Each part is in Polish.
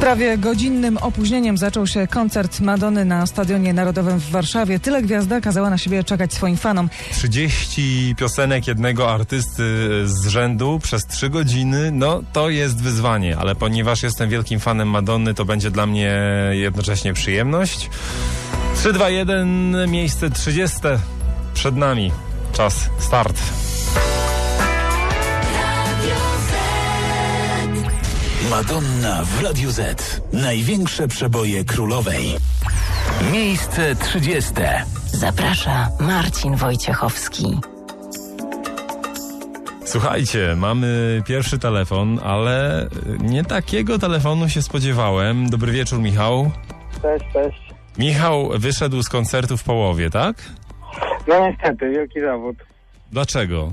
Prawie godzinnym opóźnieniem zaczął się koncert Madony na Stadionie Narodowym w Warszawie. Tyle gwiazda kazała na siebie czekać swoim fanom. 30 piosenek jednego artysty z rzędu przez 3 godziny, no to jest wyzwanie, ale ponieważ jestem wielkim fanem Madonny, to będzie dla mnie jednocześnie przyjemność. 3, 2, 1, miejsce 30 przed nami. Czas, start. Madonna w Radiu Z. Największe przeboje królowej. Miejsce 30. Zaprasza Marcin Wojciechowski. Słuchajcie, mamy pierwszy telefon, ale nie takiego telefonu się spodziewałem. Dobry wieczór, Michał. Cześć, cześć. Michał wyszedł z koncertu w połowie, tak? No niestety, wielki zawód. Dlaczego?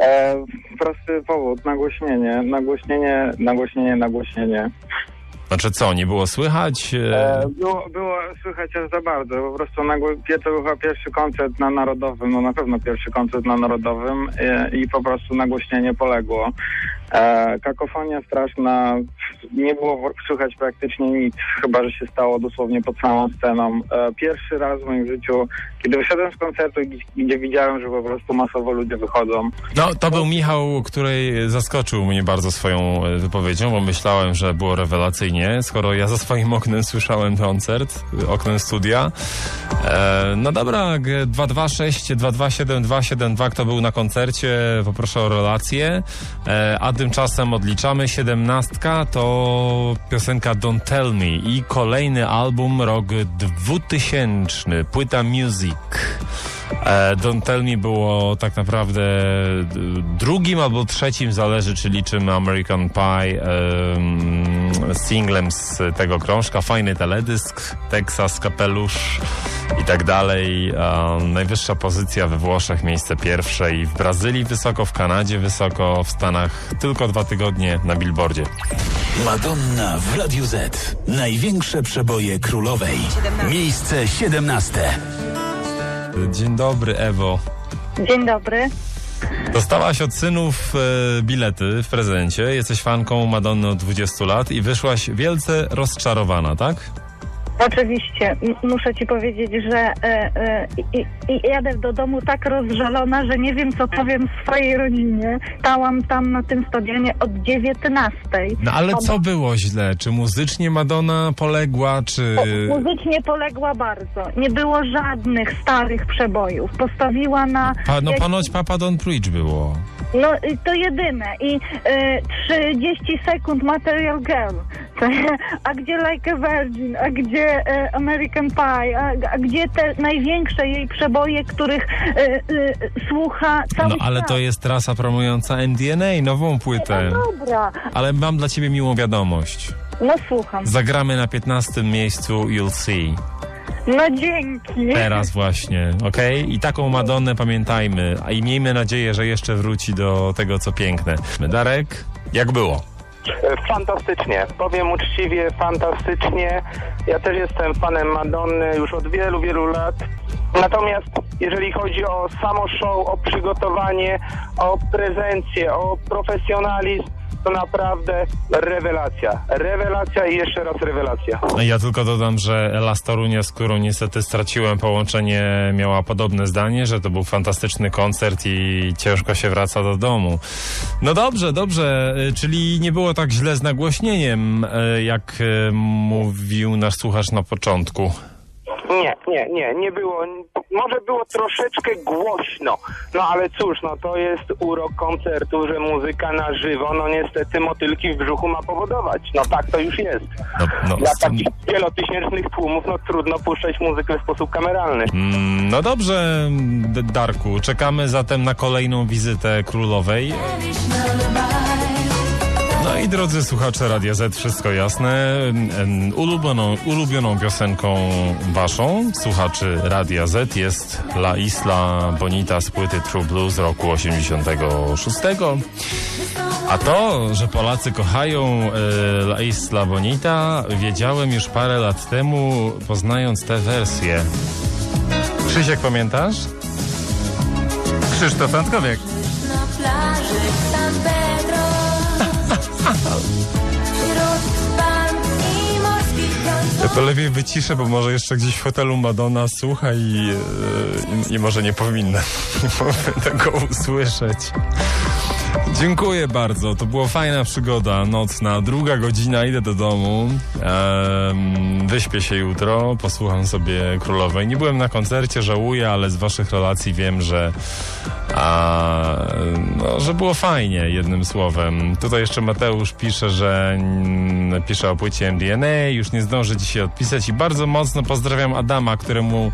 E, prosty powód, nagłośnienie, nagłośnienie, nagłośnienie, nagłośnienie. Znaczy co, nie było słychać? E, E, było, było słychać aż za bardzo, po prostu nagło, pie- to był chyba pierwszy koncert na Narodowym, no na pewno pierwszy koncert na Narodowym e, i po prostu nagłośnienie poległo. E, kakofonia straszna, nie było słychać praktycznie nic, chyba że się stało dosłownie pod samą sceną. E, pierwszy raz w moim życiu, kiedy wyszedłem z koncertu, gdzie, gdzie widziałem, że po prostu masowo ludzie wychodzą. No, to był Michał, który zaskoczył mnie bardzo swoją e, wypowiedzią, bo myślałem, że było rewelacyjnie, skoro ja za swoim oknem słyszałem koncert, oknem studia. E, no dobra, g- 226 227 kto był na koncercie, poproszę o relację. E, a tymczasem odliczamy. Siedemnastka to piosenka Don't Tell Me i kolejny album rok 2000, płyta Music. E, Don't Tell Me było tak naprawdę d- drugim albo trzecim, zależy czy liczymy American Pie em, singlem z tego krążka. Fajny teledysk, Texas, kapelusz i tak dalej. Najwyższa pozycja we Włoszech, miejsce pierwsze i w Brazylii wysoko, w Kanadzie wysoko, w Stanach tylko dwa tygodnie na billboardzie. Madonna w Radiu Z. Największe przeboje królowej. Miejsce 17. Dzień dobry, Ewo. Dzień dobry. Dostałaś od synów e, bilety w prezencie. Jesteś fanką Madonny od 20 lat i wyszłaś wielce rozczarowana, tak? Oczywiście muszę ci powiedzieć, że e, e, i, i jadę do domu tak rozżalona, że nie wiem, co powiem swojej rodzinie. Stałam tam na tym stadionie od 19. No ale co było źle? Czy muzycznie Madonna poległa, czy... Muzycznie poległa bardzo. Nie było żadnych starych przebojów. Postawiła na. Pa, no ponoć Papa Don't Preach było. No to jedyne. I y, 30 sekund Material Girl. A gdzie Like a Virgin? A gdzie y, American Pie? A, a gdzie te największe jej przeboje, których y, y, słucha cały No ale świat? to jest trasa promująca MDNA, nową płytę. No dobra. Ale mam dla ciebie miłą wiadomość. No słucham. Zagramy na 15 miejscu You'll See. No dzięki. Teraz właśnie, okej? I taką Madonnę pamiętajmy, a i miejmy nadzieję, że jeszcze wróci do tego, co piękne. Darek, jak było? Fantastycznie. Powiem uczciwie, fantastycznie. Ja też jestem fanem Madonny już od wielu, wielu lat. Natomiast jeżeli chodzi o samo show, o przygotowanie, o prezencję, o profesjonalizm, to naprawdę rewelacja. Rewelacja i jeszcze raz rewelacja. Ja tylko dodam, że Ela Storunia, z którą niestety straciłem połączenie, miała podobne zdanie, że to był fantastyczny koncert i ciężko się wraca do domu. No dobrze, dobrze, y, czyli nie było tak źle z nagłośnieniem, y, jak y, mówił nasz słuchacz na początku. Nie, nie, nie, nie było. Może było troszeczkę głośno, no ale cóż, no to jest urok koncertu, że muzyka na żywo, no niestety motylki w brzuchu ma powodować. No tak to już jest. No, no, Dla takich wielotysięcznych tłumów, no trudno puszczać muzykę w sposób kameralny. Mm, No dobrze, Darku, czekamy zatem na kolejną wizytę królowej. No i drodzy słuchacze Radia Z, wszystko jasne. Ulubioną, ulubioną piosenką waszą, słuchaczy Radia Z, jest La Isla Bonita z płyty True z roku 86. A to, że Polacy kochają e, La Isla Bonita, wiedziałem już parę lat temu, poznając tę wersję. Krzysiek, pamiętasz? Krzysztof Antkowiek. To lepiej wyciszę, bo może jeszcze gdzieś w hotelu Madonna słucha i, e, i, i może nie powinna tego usłyszeć. Dziękuję bardzo. To była fajna przygoda nocna. Druga godzina, idę do domu. Ehm, wyśpię się jutro, posłucham sobie królowej. Nie byłem na koncercie, żałuję, ale z waszych relacji wiem, że, a, no, że było fajnie, jednym słowem. Tutaj jeszcze Mateusz pisze, że mm, pisze o płycie MDNA, już nie zdąży dzisiaj odpisać i bardzo mocno pozdrawiam Adama, któremu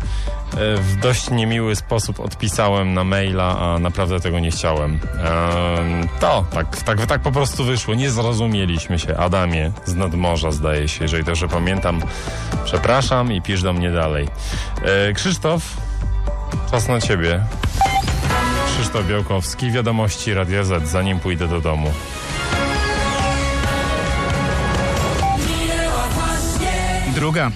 e, w dość niemiły sposób odpisałem na maila, a naprawdę tego nie chciałem. To, tak, tak, tak po prostu wyszło. Nie zrozumieliśmy się. Adamie z nadmorza, zdaje się, jeżeli dobrze pamiętam. Przepraszam i pisz do mnie dalej. E, Krzysztof, czas na ciebie. Krzysztof Białkowski, wiadomości Radio Z, zanim pójdę do domu. Druga.